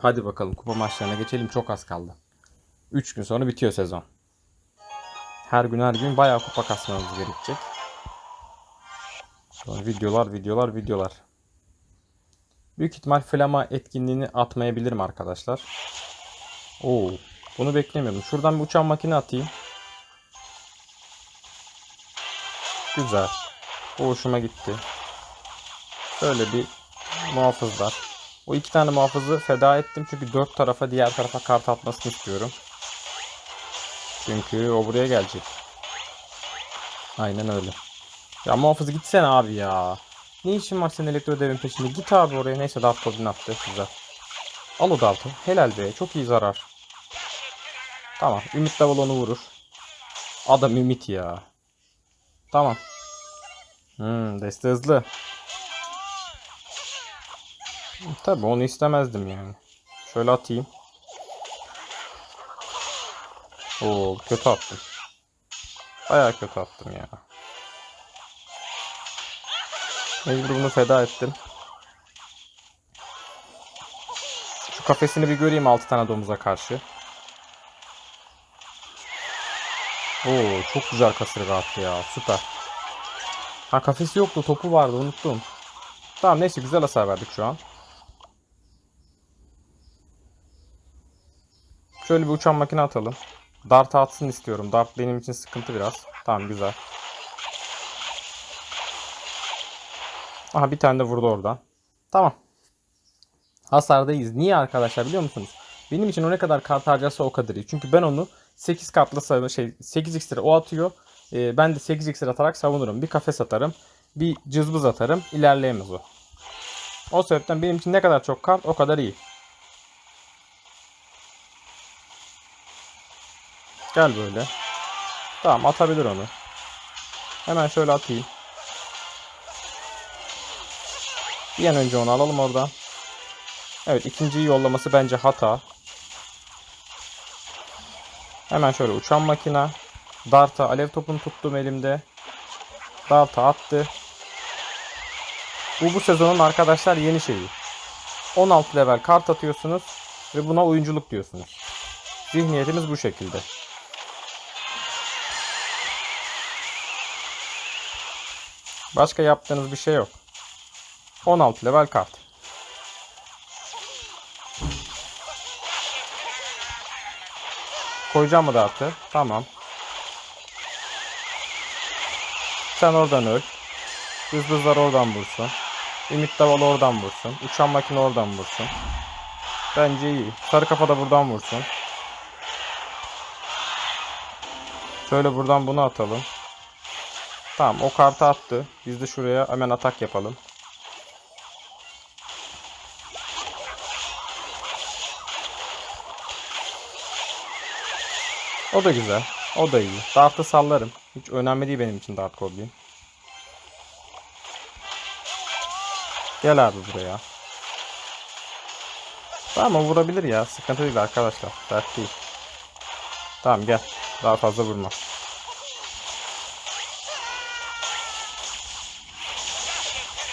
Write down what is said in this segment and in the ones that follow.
Hadi bakalım kupa maçlarına geçelim. Çok az kaldı. 3 gün sonra bitiyor sezon. Her gün her gün bayağı kupa kasmamız gerekecek. Sonra videolar, videolar, videolar. Büyük ihtimal flama etkinliğini atmayabilirim arkadaşlar. Oo, bunu beklemiyordum. Şuradan bir uçan makine atayım. Güzel. Bu hoşuma gitti. Şöyle bir muhafızlar. O iki tane muhafızı feda ettim çünkü dört tarafa diğer tarafa kart atmasını istiyorum. Çünkü o buraya gelecek. Aynen öyle. Ya muhafız gitsene abi ya. Ne işin var senin elektro devin peşinde? Git abi oraya. Neyse Dart Goblin attı. Güzel. Al o Dart'ı. Helal be. Çok iyi zarar. Tamam. Ümit Davul onu vurur. Adam Ümit ya. Tamam. Hmm, deste hızlı. Tabi onu istemezdim yani. Şöyle atayım. Oo kötü attım. Baya kötü attım ya. Mecbur bunu feda ettim. Şu kafesini bir göreyim 6 tane domuza karşı. Oo çok güzel kasırga attı ya süper. Ha kafesi yoktu topu vardı unuttum. Tamam neyse güzel hasar verdik şu an. Şöyle bir uçan makine atalım. Dart atsın istiyorum. Dart benim için sıkıntı biraz. Tamam güzel. Aha bir tane de vurdu oradan. Tamam. Hasardayız. Niye arkadaşlar biliyor musunuz? Benim için o ne kadar kart harcarsa o kadar iyi. Çünkü ben onu 8 kartla savun şey 8 ekstra o atıyor. Ee, ben de 8 ekstra atarak savunurum. Bir kafes atarım. Bir cızbız atarım. İlerleyemez o. O sebepten benim için ne kadar çok kart o kadar iyi. Gel böyle. Tamam atabilir onu. Hemen şöyle atayım. Bir an önce onu alalım oradan. Evet ikinciyi yollaması bence hata. Hemen şöyle uçan makina. Dart'a alev topunu tuttum elimde. Dart'a attı. Bu bu sezonun arkadaşlar yeni şeyi. 16 level kart atıyorsunuz ve buna oyunculuk diyorsunuz. Zihniyetimiz bu şekilde. Başka yaptığınız bir şey yok. 16 level kart. Koyacağım mı dartı? Tamam. Sen oradan öl. Hızbızlar oradan vursun. Ümit Daval oradan vursun. Uçan makine oradan vursun. Bence iyi. Sarı kafa da buradan vursun. Şöyle buradan bunu atalım. Tamam o kartı attı. Biz de şuraya hemen atak yapalım. O da güzel. O da iyi. Dart'ı sallarım. Hiç önemli değil benim için Dart Goblin. Gel abi buraya. Tamam vurabilir ya. Sıkıntı değil arkadaşlar. Dert değil. Tamam gel. Daha fazla vurma.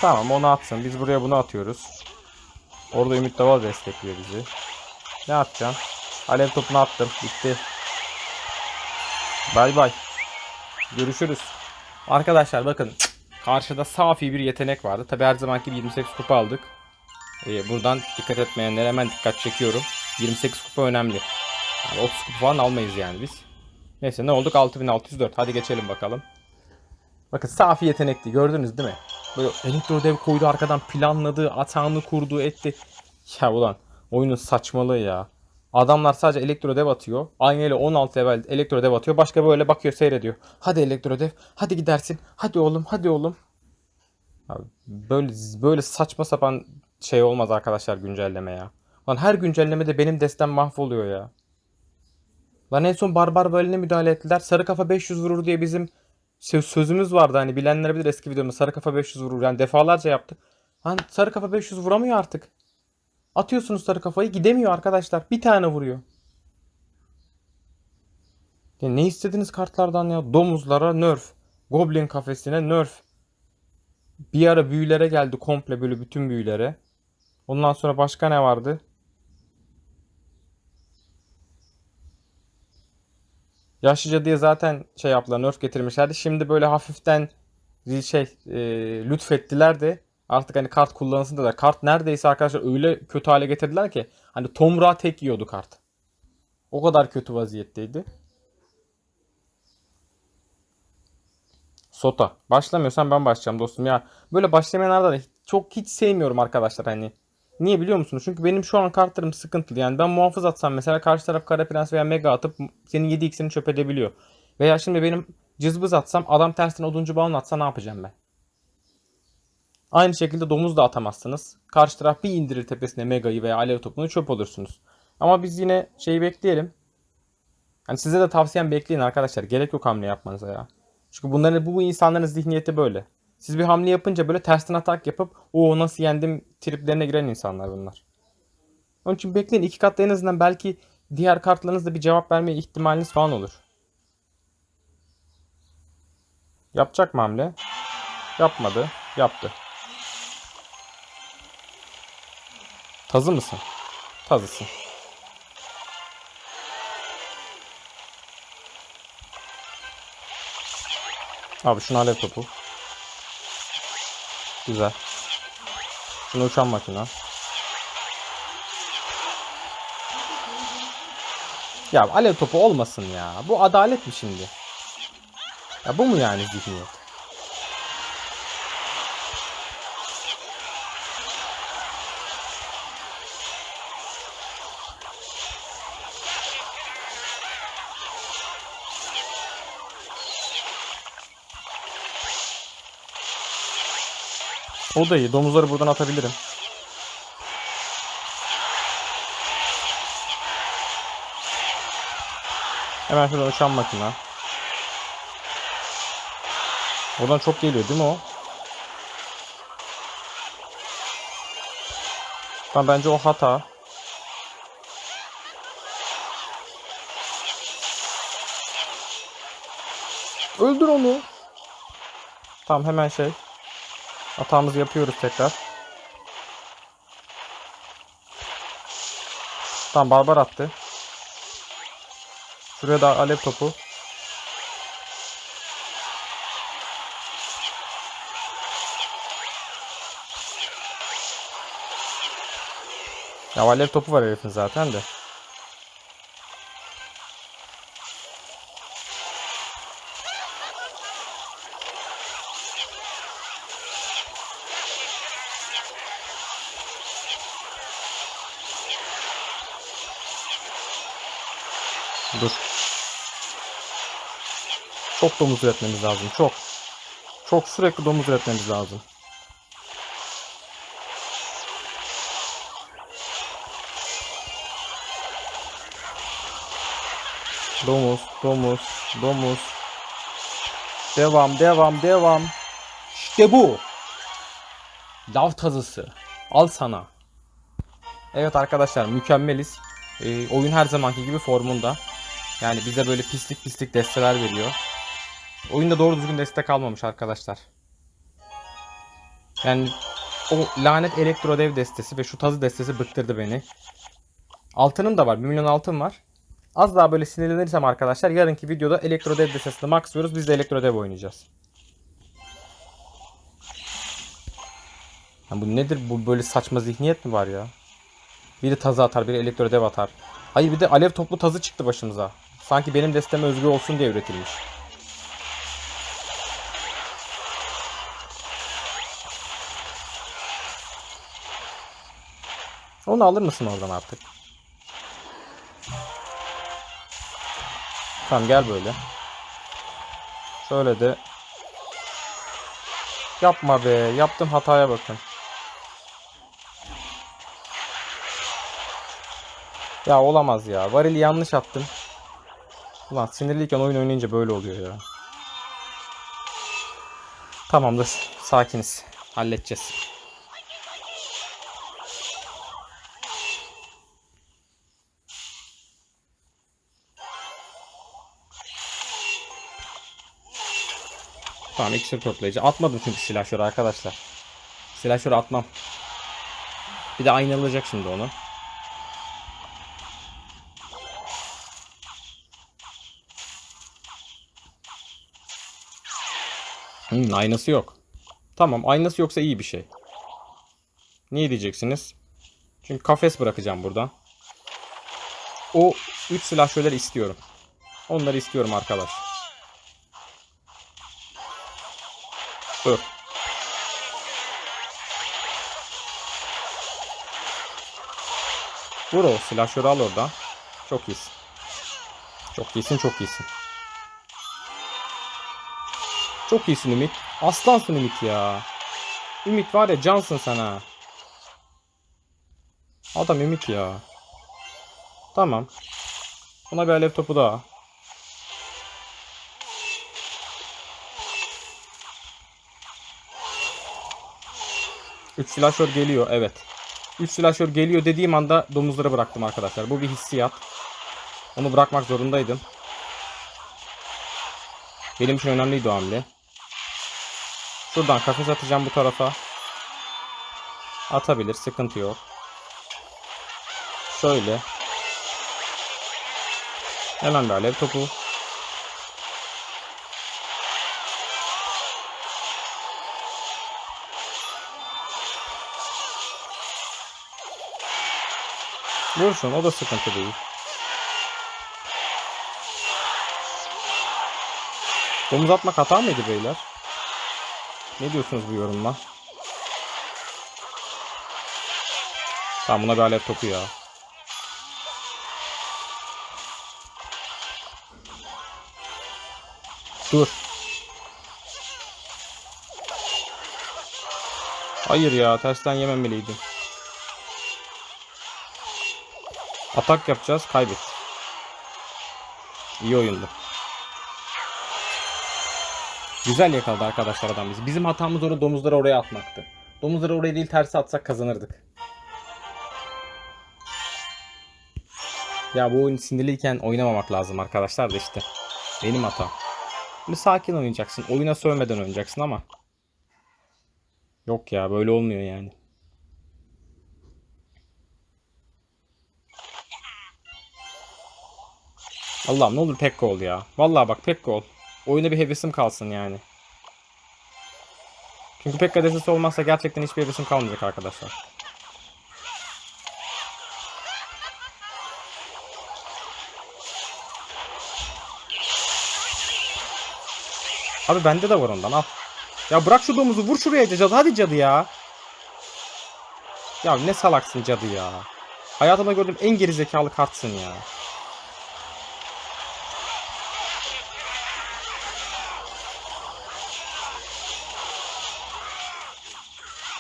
Tamam onu atsın. Biz buraya bunu atıyoruz. Orada Ümit Daval destekliyor bizi. Ne yapacaksın? Alev topunu attım. Bitti. Bay bay. Görüşürüz. Arkadaşlar bakın. Karşıda safi bir yetenek vardı. Tabi her zamanki gibi 28 kupa aldık. Ee, buradan dikkat etmeyenlere hemen dikkat çekiyorum. 28 kupa önemli. Yani 30 kupa falan almayız yani biz. Neyse ne olduk? 6604. Hadi geçelim bakalım. Bakın safi yetenekli gördünüz değil mi? Böyle elektro dev koydu arkadan planladı, atağını kurdu, etti. Ya ulan oyunun saçmalığı ya. Adamlar sadece elektro dev atıyor. Aynı ile 16 level elektro dev atıyor. Başka böyle bakıyor seyrediyor. Hadi elektro dev. Hadi gidersin. Hadi oğlum. Hadi oğlum. Böyle böyle saçma sapan şey olmaz arkadaşlar güncelleme ya. Lan her güncellemede benim destem mahvoluyor ya. Lan en son barbar bölüne müdahale ettiler. Sarı kafa 500 vurur diye bizim sö- sözümüz vardı. Hani bilenler bilir eski videomda sarı kafa 500 vurur. Yani defalarca yaptık. Lan sarı kafa 500 vuramıyor artık. Atıyorsunuz sarı kafayı gidemiyor arkadaşlar. Bir tane vuruyor. Ya ne istediniz kartlardan ya? Domuzlara nerf. Goblin kafesine nerf. Bir ara büyülere geldi komple böyle bütün büyülere. Ondan sonra başka ne vardı? Yaşlıca diye zaten şey yaptılar nerf getirmişlerdi. Şimdi böyle hafiften şey e, lütfettiler de artık hani kart kullansın dediler. Kart neredeyse arkadaşlar öyle kötü hale getirdiler ki hani Tomra tek yiyordu kart. O kadar kötü vaziyetteydi. Sota. Başlamıyorsan ben başlayacağım dostum ya. Böyle başlamayanlarda da çok hiç sevmiyorum arkadaşlar hani. Niye biliyor musunuz? Çünkü benim şu an kartlarım sıkıntılı. Yani ben muhafız atsam mesela karşı taraf Kara Prens veya Mega atıp senin 7x'ini çöp edebiliyor. Veya şimdi benim cızbız atsam adam tersine oduncu balon atsa ne yapacağım ben? Aynı şekilde domuz da atamazsınız. Karşı taraf bir indirir tepesine Mega'yı veya Alev topunu çöp olursunuz. Ama biz yine şeyi bekleyelim. Hani size de tavsiyem bekleyin arkadaşlar. Gerek yok hamle yapmanıza ya. Çünkü bunların bu, bu insanların zihniyeti böyle. Siz bir hamle yapınca böyle tersten atak yapıp o nasıl yendim triplerine giren insanlar bunlar. Onun için bekleyin iki katla en azından belki diğer kartlarınızda bir cevap verme ihtimaliniz falan olur. Yapacak mı hamle? Yapmadı. Yaptı. Tazı mısın? Tazısın. Abi şunu alev topu. Güzel. Şunu uçan makina. Ya alev topu olmasın ya. Bu adalet mi şimdi? Ya bu mu yani zihniyet? O da iyi. Domuzları buradan atabilirim. Hemen şuradan uçan makina. Oradan çok geliyor değil mi o? Tamam bence o hata. Öldür onu. Tamam hemen şey. Hatamızı yapıyoruz tekrar. Tamam barbar attı. Şuraya da alev topu. Ya alev topu var herifin zaten de. Çok domuz üretmemiz lazım. Çok. Çok sürekli domuz üretmemiz lazım. Domuz, domuz, domuz. Devam, devam, devam. İşte bu. Lav tazısı. Al sana. Evet arkadaşlar mükemmeliz. Ee, oyun her zamanki gibi formunda. Yani bize böyle pislik pislik desteler veriyor. Oyunda doğru düzgün destek almamış arkadaşlar. Yani o lanet elektro dev destesi ve şu tazı destesi bıktırdı beni. Altınım da var. 1 milyon altın var. Az daha böyle sinirlenirsem arkadaşlar yarınki videoda elektro dev destesini maxlıyoruz. Biz de elektro dev oynayacağız. Ya bu nedir? Bu böyle saçma zihniyet mi var ya? Biri tazı atar, biri elektro dev atar. Hayır bir de alev toplu tazı çıktı başımıza. Sanki benim desteme özgü olsun diye üretilmiş. Onu alır mısın oradan artık? Tamam gel böyle. Şöyle de. Yapma be. Yaptım hataya bakın. Ya olamaz ya. Varili yanlış attım. Ulan sinirliyken oyun oynayınca böyle oluyor ya. Tamamdır. Sakiniz. Halledeceğiz. Tamam iksir toplayıcı. Atmadım çünkü silahşörü arkadaşlar. Silahşörü atmam. Bir de aynalayacak şimdi onu. Hmm, aynası yok. Tamam aynası yoksa iyi bir şey. Niye diyeceksiniz? Çünkü kafes bırakacağım buradan. O 3 silahşörleri istiyorum. Onları istiyorum arkadaşlar. Dur. Vur o silahşörü al oradan. Çok iyisin. Çok iyisin çok iyisin. Çok iyisin Ümit. Aslansın Ümit ya. Ümit var ya cansın sen ha. Adam Ümit ya. Tamam. Buna bir alev topu daha. Üç silahşör geliyor evet. Üç silahşör geliyor dediğim anda domuzları bıraktım arkadaşlar. Bu bir hissiyat. Onu bırakmak zorundaydım. Benim için önemliydi o hamle. Şuradan kafes atacağım bu tarafa. Atabilir sıkıntı yok. Şöyle. Hemen bir alev topu. Vursun o da sıkıntı değil. Domuz atmak hata mıydı beyler? Ne diyorsunuz bu yorumla? Tamam buna bir alev topu ya. Dur. Hayır ya tersten yememeliydim. Atak yapacağız kaybet. İyi oyundu. Güzel yakaladı arkadaşlar adam bizi. Bizim hatamız orada domuzları oraya atmaktı. Domuzları oraya değil tersi atsak kazanırdık. Ya bu oyun sinirliyken oynamamak lazım arkadaşlar da işte. Benim hatam. Böyle sakin oynayacaksın. Oyuna sövmeden oynayacaksın ama. Yok ya böyle olmuyor yani. Allah'ım ne olur Pekka ol ya. Vallahi bak Pekka ol. Oyuna bir hevesim kalsın yani. Çünkü Pekka destesi olmazsa gerçekten hiçbir hevesim kalmayacak arkadaşlar. Abi bende de var ondan al. Ya bırak şu domuzu vur şuraya cadı hadi cadı ya. Ya ne salaksın cadı ya. Hayatımda gördüğüm en gerizekalı kartsın ya.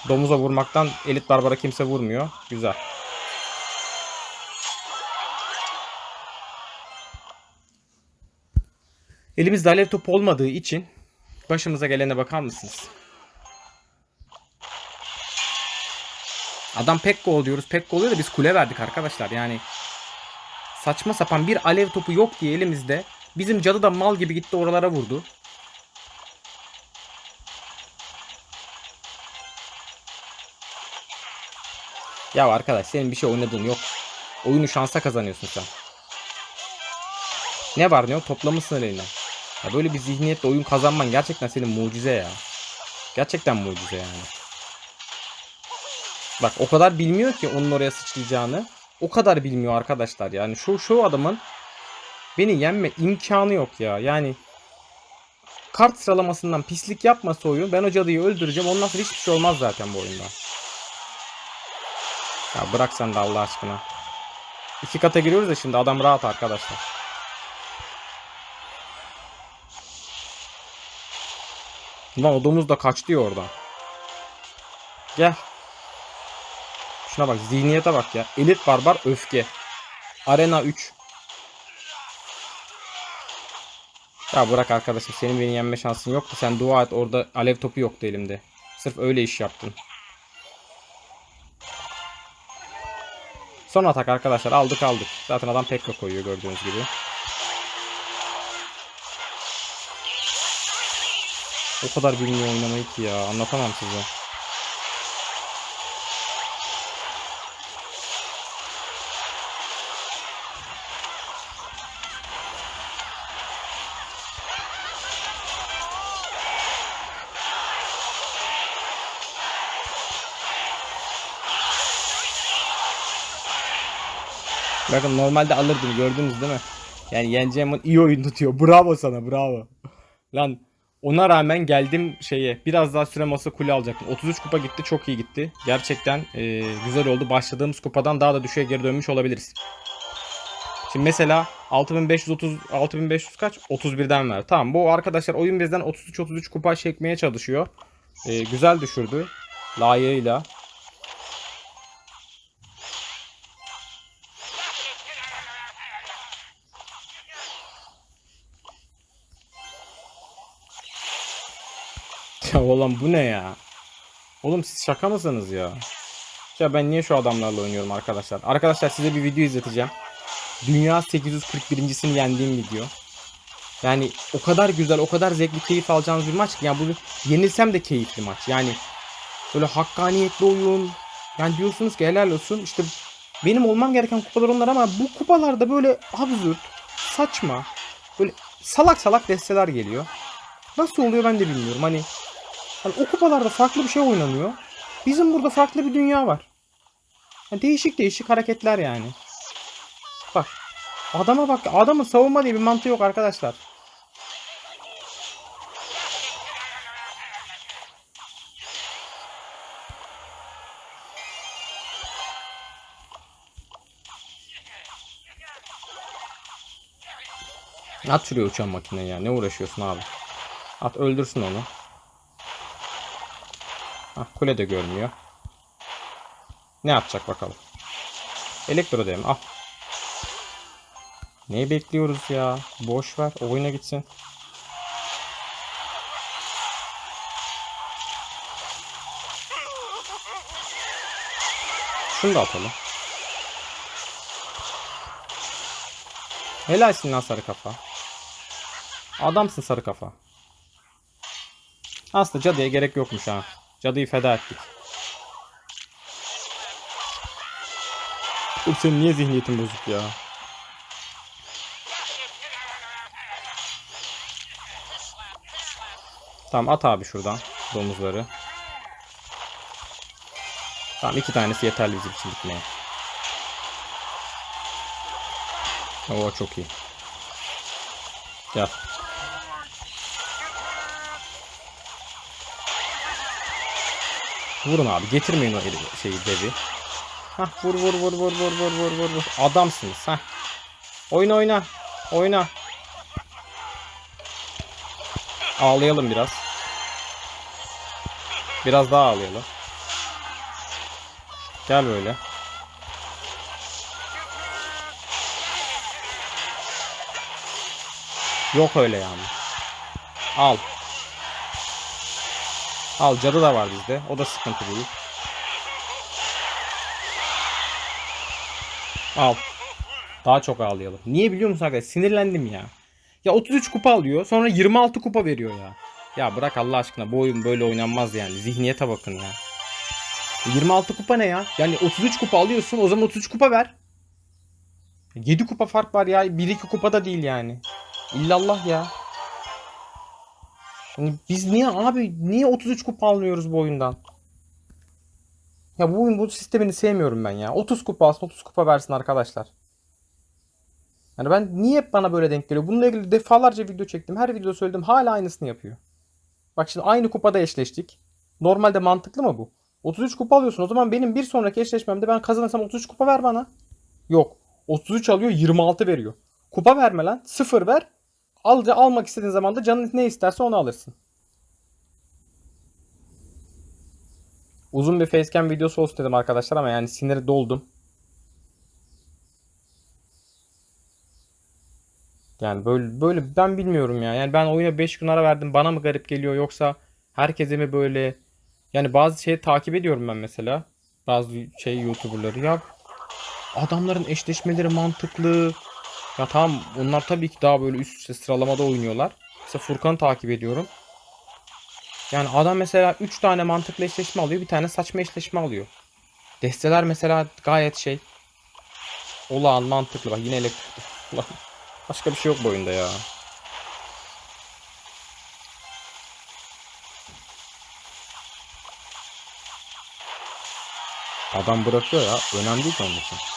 Domuza vurmaktan elit barbara kimse vurmuyor. Güzel. Elimizde alev topu olmadığı için başımıza gelene bakar mısınız? Adam Pekko oluyoruz. Pekko oluyor da biz kule verdik arkadaşlar. Yani saçma sapan bir alev topu yok diye elimizde. Bizim cadı da mal gibi gitti oralara vurdu. Ya arkadaş senin bir şey oynadığın yok. Oyunu şansa kazanıyorsun sen. Ne var ne yok toplamışsın eline. Ya böyle bir zihniyetle oyun kazanman gerçekten senin mucize ya. Gerçekten mucize yani. Bak o kadar bilmiyor ki onun oraya sıçrayacağını. O kadar bilmiyor arkadaşlar yani. Şu şu adamın beni yenme imkanı yok ya. Yani kart sıralamasından pislik yapmasa oyun ben o cadıyı öldüreceğim. Ondan sonra hiçbir şey olmaz zaten bu oyunda. Ya bırak sen de Allah aşkına. İki kata giriyoruz da şimdi adam rahat arkadaşlar. Lan o domuz da kaçtı ya oradan. Gel. Şuna bak zihniyete bak ya. Elit barbar öfke. Arena 3. Ya bırak arkadaşım senin beni yenme şansın yoktu. Sen dua et orada alev topu yoktu elimde. Sırf öyle iş yaptın. Son atak arkadaşlar aldık aldık. Zaten adam Pekka koyuyor gördüğünüz gibi. O kadar bilmiyor oynamayı ki ya anlatamam size. Bakın normalde alırdım gördünüz değil mi? Yani yeneceğim iyi oyun tutuyor. Bravo sana bravo. Lan ona rağmen geldim şeye biraz daha sürem olsa kule alacaktım. 33 kupa gitti çok iyi gitti. Gerçekten e, güzel oldu. Başladığımız kupadan daha da düşüğe geri dönmüş olabiliriz. Şimdi mesela 6530 6500 kaç? 31'den ver. Tamam bu arkadaşlar oyun bizden 33 33 kupa çekmeye çalışıyor. E, güzel düşürdü. Layığıyla. Ya oğlum bu ne ya? Oğlum siz şaka mısınız ya? Ya ben niye şu adamlarla oynuyorum arkadaşlar? Arkadaşlar size bir video izleteceğim. Dünya 841.sini yendiğim video. Yani o kadar güzel, o kadar zevkli, keyif alacağınız bir maç ki. Yani bunu yenilsem de keyifli maç. Yani böyle hakkaniyetli oyun. Yani diyorsunuz ki helal olsun. İşte benim olmam gereken kupalar onlar ama bu kupalarda böyle absürt, saçma, böyle salak salak desteler geliyor. Nasıl oluyor ben de bilmiyorum. Hani Hani o kupalarda farklı bir şey oynanıyor. Bizim burada farklı bir dünya var. Yani değişik değişik hareketler yani. Bak. Adama bak. Adamın savunma diye bir mantığı yok arkadaşlar. At şuraya uçan makineyi ya. Ne uğraşıyorsun abi? At öldürsün onu. Hah, kule de görmüyor. Ne yapacak bakalım. Elektro mi? Al. Neyi bekliyoruz ya? Boş ver. Oyuna gitsin. Şunu da atalım. Helalsin lan sarı kafa. Adamsın sarı kafa. Aslında cadıya gerek yokmuş ha. Cadıyı feda ettik. Oğlum senin niye zihniyetin bozuk ya? Tamam at abi şuradan domuzları. Tamam iki tanesi yeterli bizim için gitmeye. Oo çok iyi. Gel. Vurun abi. Getirmeyin o şeyi devi. Hah vur vur vur vur vur vur vur vur vur. Adamsınız ha. Oyna oyna. Oyna. Ağlayalım biraz. Biraz daha ağlayalım. Gel böyle. Yok öyle yani. Al. Al cadı da var bizde. O da sıkıntı değil. Al. Daha çok ağlayalım. Niye biliyor musun arkadaşlar? Sinirlendim ya. Ya 33 kupa alıyor. Sonra 26 kupa veriyor ya. Ya bırak Allah aşkına bu oyun böyle oynanmaz yani. Zihniyete bakın ya. 26 kupa ne ya? Yani 33 kupa alıyorsun o zaman 33 kupa ver. 7 kupa fark var ya. 1-2 kupa da değil yani. İllallah ya. Hani biz niye abi niye 33 kupa almıyoruz bu oyundan? Ya bu oyun bu sistemini sevmiyorum ben ya. 30 kupa alsın 30 kupa versin arkadaşlar. Yani ben niye hep bana böyle denk geliyor? Bununla ilgili defalarca video çektim. Her videoda söyledim. Hala aynısını yapıyor. Bak şimdi aynı kupada eşleştik. Normalde mantıklı mı bu? 33 kupa alıyorsun. O zaman benim bir sonraki eşleşmemde ben kazanırsam 33 kupa ver bana. Yok. 33 alıyor 26 veriyor. Kupa verme lan. 0 ver. Al, almak istediğin zaman da canın ne isterse onu alırsın. Uzun bir facecam videosu olsun dedim arkadaşlar ama yani siniri doldum. Yani böyle böyle ben bilmiyorum ya. Yani ben oyuna 5 gün ara verdim. Bana mı garip geliyor yoksa herkese mi böyle? Yani bazı şeyi takip ediyorum ben mesela. Bazı şey YouTuber'ları ya adamların eşleşmeleri mantıklı. Ya tamam onlar tabii ki daha böyle üst üste sıralamada oynuyorlar. Mesela Furkan'ı takip ediyorum. Yani adam mesela 3 tane mantıklı eşleşme alıyor. Bir tane saçma eşleşme alıyor. Desteler mesela gayet şey. Olağan mantıklı. Bak yine elektrik. Başka bir şey yok bu oyunda ya. Adam bırakıyor ya. Önemli değil ki onun için.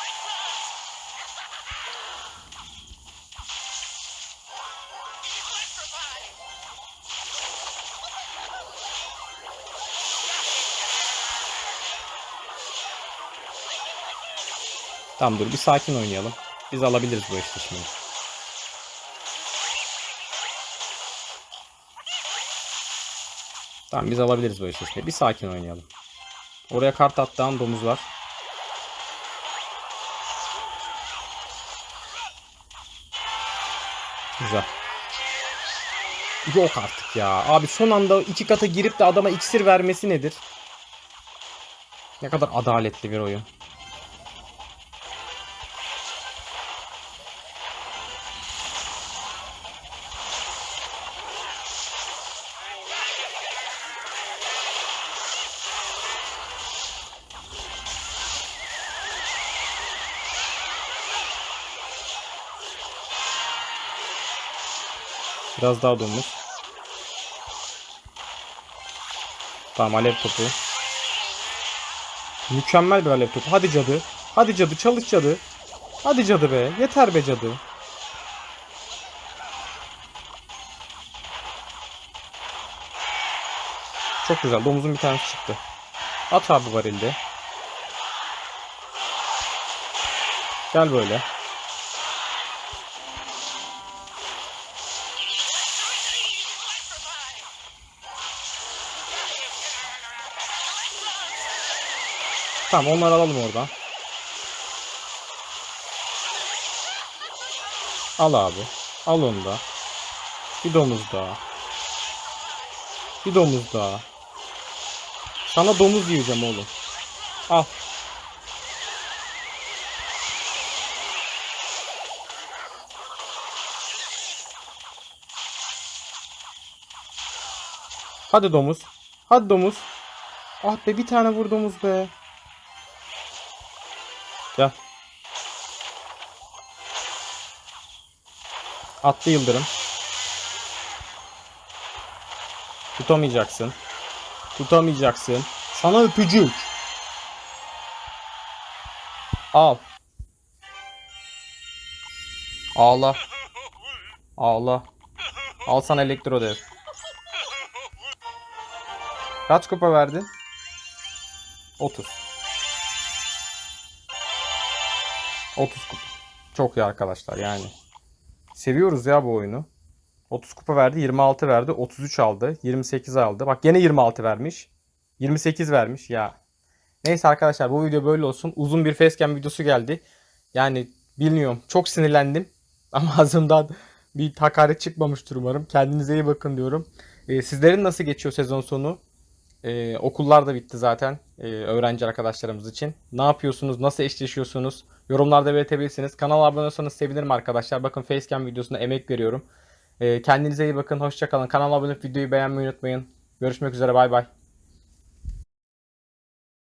Tamam dur bir sakin oynayalım. Biz alabiliriz bu eşleşmeyi. Tamam biz alabiliriz bu eşleşmeyi. Bir sakin oynayalım. Oraya kart attığım domuz var. Güzel. Yok artık ya. Abi son anda iki kata girip de adama iksir vermesi nedir? Ne kadar adaletli bir oyun. Biraz daha domuz. Tamam alev topu. Mükemmel bir alev topu. Hadi cadı. Hadi cadı çalış cadı. Hadi cadı be. Yeter be cadı. Çok güzel. Domuzun bir tanesi çıktı. At abi varilde. Gel böyle. Tamam onları alalım oradan. Al abi. Al onu da. Bir domuz daha. Bir domuz daha. Sana domuz yiyeceğim oğlum. Al. Hadi domuz. Hadi domuz. Ah be bir tane vur domuz be. Gel. Attı yıldırım. Tutamayacaksın. Tutamayacaksın. Sana öpücük. Al. Ağla. Ağla. Al sana elektro dev. Kaç kupa verdin? 30. 30 kupa. Çok iyi arkadaşlar yani. Seviyoruz ya bu oyunu. 30 kupa verdi, 26 verdi, 33 aldı, 28 aldı. Bak gene 26 vermiş. 28 vermiş ya. Neyse arkadaşlar bu video böyle olsun. Uzun bir facecam videosu geldi. Yani bilmiyorum çok sinirlendim. Ama ağzımdan bir hakaret çıkmamıştır umarım. Kendinize iyi bakın diyorum. Ee, sizlerin nasıl geçiyor sezon sonu? Ee, okullar da bitti zaten ee, öğrenci arkadaşlarımız için. Ne yapıyorsunuz? Nasıl eşleşiyorsunuz? Yorumlarda belirtebilirsiniz. Kanala abone olursanız sevinirim arkadaşlar. Bakın facecam videosuna emek veriyorum. Ee, kendinize iyi bakın. Hoşçakalın. Kanala abone olup videoyu beğenmeyi unutmayın. Görüşmek üzere. Bay bay.